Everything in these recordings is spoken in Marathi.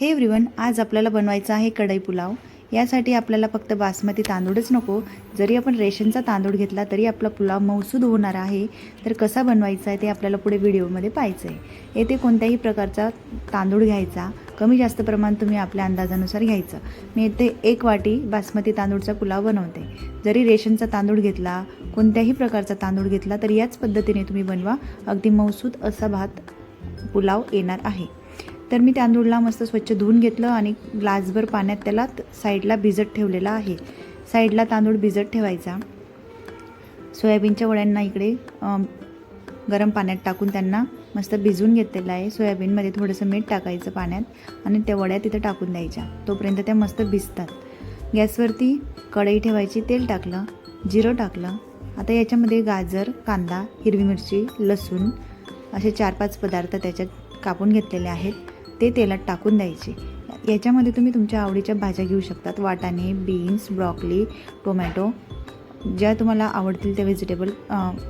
हे एव्हरीवन आज आपल्याला बनवायचा आहे कढई पुलाव. यासाठी आपल्याला फक्त बासमती तांदूळच नको. जरी आपण रेशनचा तांदूळ घेतला तरी आपला पुलाव मौसूद होणार आहे. तर कसा बनवायचा आहे ते आपल्याला पुढे व्हिडिओमध्ये पाहायचं आहे. येथे कोणत्याही प्रकारचा तांदूळ घ्यायचा. कमी जास्त प्रमाण तुम्ही आपल्या अंदाजानुसार घ्यायचं. मी येथे एक वाटी बासमती तांदूळचा पुलाव बनवते. जरी रेशनचा तांदूळ घेतला कोणत्याही प्रकारचा तांदूळ घेतला तर याच पद्धतीने तुम्ही बनवा. अगदी मौसूद असा भात पुलाव येणार आहे. तर मी तांदूळला मस्त स्वच्छ धुवून घेतलं आणि ग्लासभर पाण्यात त्याला साईडला भिजत ठेवलेला आहे. साईडला तांदूळ भिजत ठेवायचा. सोयाबीनच्या वड्यांना इकडे गरम पाण्यात टाकून त्यांना मस्त भिजवून घेतलेलं आहे. सोयाबीनमध्ये थोडंसं मीठ टाकायचं पाण्यात आणि त्या वड्या तिथं टाकून द्यायच्या. तोपर्यंत त्या मस्त भिजतात. गॅसवरती कढई ठेवायची तेल टाकलं जिरं टाकलं. आता याच्यामध्ये गाजर कांदा हिरवी मिरची लसूण असे चार पाच पदार्थ त्याच्यात कापून घेतलेले आहेत. ते तेलात टाकून द्यायचे. याच्यामध्ये तुम्ही तुमच्या आवडीच्या भाज्या घेऊ शकतात. वाटाणे बीन्स ब्रॉकली टोमॅटो ज्या तुम्हाला आवडतील त्या व्हेजिटेबल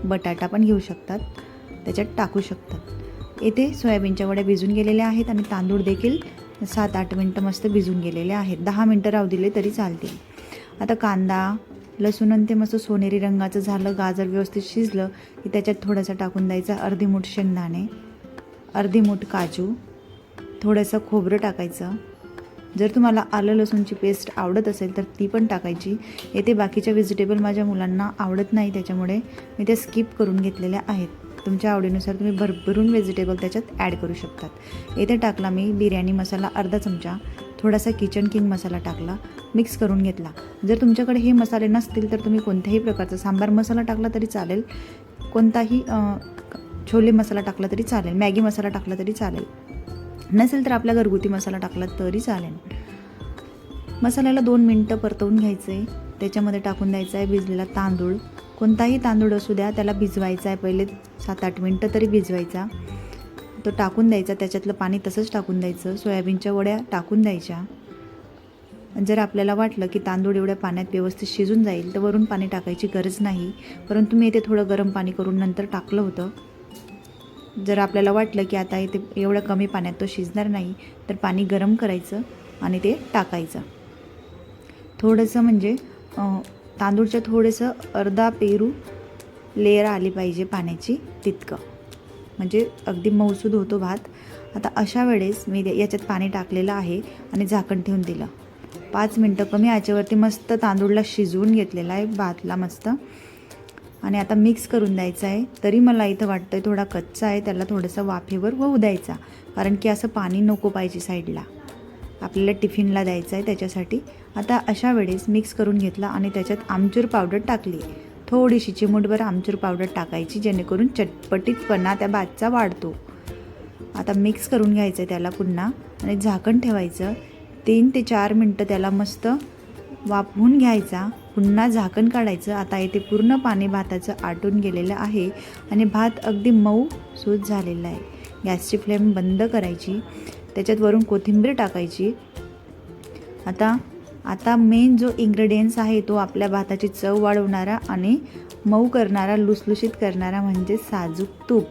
बटाटा पण घेऊ शकतात. त्याच्यात टाकू शकतात. येथे सोयाबीनच्या वड्या भिजून गेलेल्या आहेत आणि तांदूळ देखील सात आठ मिनटं मस्त भिजून गेलेले आहेत. दहा मिनटं राहू दिले तरी चालतील. आता कांदा लसूण आणि ते मस्त सोनेरी रंगाचं झालं गाजर व्यवस्थित शिजलं की त्याच्यात थोडंसं टाकून द्यायचं अर्धी मूठ शेंगदाणे अर्धी मूठ काजू थोडंसं खोबरं टाकायचं. जर तुम्हाला आलं लसूणची पेस्ट आवडत असेल तर ती पण टाकायची. येथे बाकीच्या व्हेजिटेबल माझ्या मुलांना आवडत नाही त्याच्यामुळे मी त्या स्किप करून घेतलेल्या आहेत. तुमच्या आवडीनुसार तुम्ही भरभरून व्हेजिटेबल त्याच्यात ॲड करू शकतात. येथे टाकला मी बिर्याणी मसाला अर्धा चमचा थोडासा किचन किंग मसाला टाकला मिक्स करून घेतला. जर तुमच्याकडे हे मसाले नसतील तर तुम्ही कोणत्याही प्रकारचा सांबार मसाला टाकला तरी चालेल कोणताही छोले मसाला टाकला तरी चालेल मॅगी मसाला टाकला तरी चालेल. नसेल तर आपला घरगुती मसाला टाकला तरी चालेल. मसाल्याला दोन मिनटं परतवून घ्यायचं आहे त्याच्यामध्ये टाकून द्यायचा आहे भिजलेला तांदूळ. कोणताही तांदूळ असू द्या त्याला भिजवायचा आहे पहिले सात आठ मिनटं तरी भिजवायचा. तो टाकून द्यायचा त्याच्यातलं पाणी तसंच टाकून द्यायचं. सोयाबीनच्या वड्या टाकून द्यायच्या. जर आपल्याला वाटलं की तांदूळ एवढ्या पाण्यात व्यवस्थित शिजून जाईल तर वरून पाणी टाकायची गरज नाही. परंतु मी इथे थोडं गरम पाणी करून नंतर टाकलं होतं. जर आपल्याला वाटलं की आता इथे एवढं कमी पाण्यात तो शिजणार नाही तर पाणी गरम करायचं आणि ते टाकायचं. थोडंसं म्हणजे तांदूळच्या तांदूळचं थोडंसं अर्धा पेरू लेअर आली पाहिजे पाण्याची तितकं. म्हणजे अगदी मऊसूद होतो भात. आता अशा वेळेस मी याच्यात पाणी टाकलेलं आहे आणि झाकण ठेवून दिलं. पाच मिनटं कमी याच्यावरती मस्त तांदूळला शिजवून घेतलेला आहे भातला मस्त. आणि आता मिक्स करून द्यायचं आहे. तरी मला इथं वाटतं आहे थोडा कच्चा आहे त्याला थोडंसं वाफेवर होऊ द्यायचा. कारण की असं पाणी नको पाहिजे साईडला. आपल्याला टिफिनला द्यायचं आहे त्याच्यासाठी. आता अशा वेळेस मिक्स करून घेतला आणि त्याच्यात आमचूर पावडर टाकली. थोडीशी चिमूटभर आमचूर पावडर टाकायची जेणेकरून चटपटीतपणा त्या भातचा वाढतो. आता मिक्स करून घ्यायचं आहे त्याला पुन्हा. आणि झाकण ठेवायचं. तीन ते चार मिनटं त्याला मस्त वाफवून घ्यायचा. पुन्हा झाकण काढायचं. आता इथे पूर्ण पाणी भाताचं आटून गेलेलं आहे आणि भात अगदी मऊ सूत झालेला आहे. गॅसची फ्लेम बंद करायची. त्याच्यात वरून कोथिंबीर टाकायची. आता आता मेन जो इन्ग्रेडियंट्स आहे तो आपल्या भाताची चव वाढवणारा आणि मऊ करणारा लुसलुशीत करणारा म्हणजे साजूक तूप.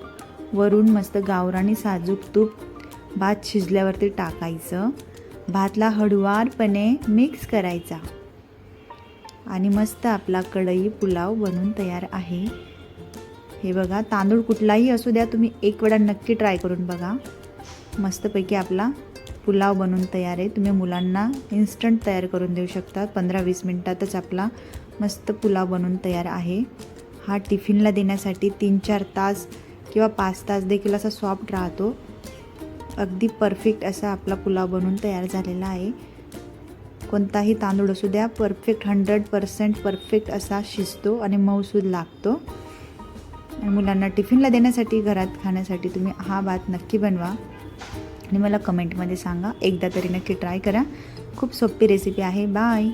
वरून मस्त गावरानी साजूक तूप भात शिजल्यावरती टाकायचं. भातला हळुवारपणे मिक्स करायचा. आणि मस्त आपला कढई पुलाव बनून तयार आहे. हे बघा तांदूळ कुठलाही असू द्या तुम्ही एक वेळा नक्की ट्राय करून बघा. मस्तपैकी आपला पुलाव बनून तयार आहे. तुम्ही मुलांना इन्स्टंट तयार करून देऊ शकता. पंधरा वीस मिनटातच आपला मस्त पुलाव बनून तयार आहे. हा टिफिनला देण्यासाठी तीन चार तास किंवा पाच तास देखील असा सॉफ्ट राहतो. अगदी परफेक्ट असा आपला पुलाव बनून तयार झालेला आहे. कोणताही तांदूळ असू द्या परफेक्ट हंड्रेड पर्सेंट परफेक्ट असा शिजतो आणि मऊसूद लागतो. आणि मुलांना टिफिनला देण्यासाठी घरात खाण्यासाठी तुम्ही हा भात नक्की बनवा. आणि मला कमेंटमध्ये सांगा. एकदा तरी नक्की ट्राय करा. खूप सोपी रेसिपी आहे. बाय